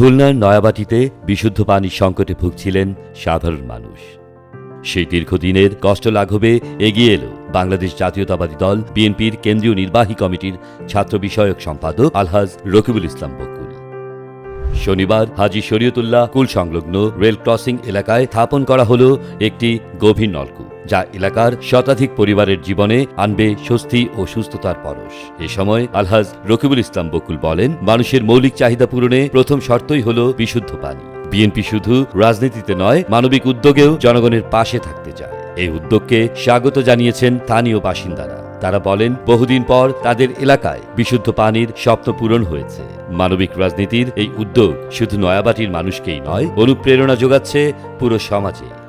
খুলনার নয়াবাটিতে বিশুদ্ধ পানির সংকটে ভুগছিলেন সাধারণ মানুষ। সেই দীর্ঘদিনের কষ্ট লাঘবে এগিয়ে এলো বাংলাদেশ জাতীয়তাবাদী দল, বিএনপির কেন্দ্রীয় নির্বাহী কমিটির ছাত্র বিষয়ক সম্পাদক আলহাজ রকিবুল ইসলাম বকুল। শনিবার হাজি শরীয়তুল্লাহ কুল সংলগ্ন রেল ক্রসিং এলাকায় স্থাপন করা হল একটি গভীর নলকূপ। যা এলাকার শতাধিক পরিবারের জীবনে আনবে স্বস্তি ও সুস্থতার পরশ। এ সময় আলহাজ রকিবুল ইসলাম বকুল বলেন, মানুষের মৌলিক চাহিদা পূরণে প্রথম শর্তই হল বিশুদ্ধ পানি। বিএনপি শুধু রাজনীতিতে নয়, মানবিক উদ্যোগেও জনগণের পাশে থাকতে চায়। এই উদ্যোগকে স্বাগত জানিয়েছেন স্থানীয় বাসিন্দারা। তারা বলেন, বহুদিন পর তাদের এলাকায় বিশুদ্ধ পানির স্বপ্ন পূরণ হয়েছে। মানবিক রাজনীতির এই উদ্যোগ শুধু নয়াবাটির মানুষকেই নয়, অনুপ্রেরণা যোগাচ্ছে পুরো সমাজে।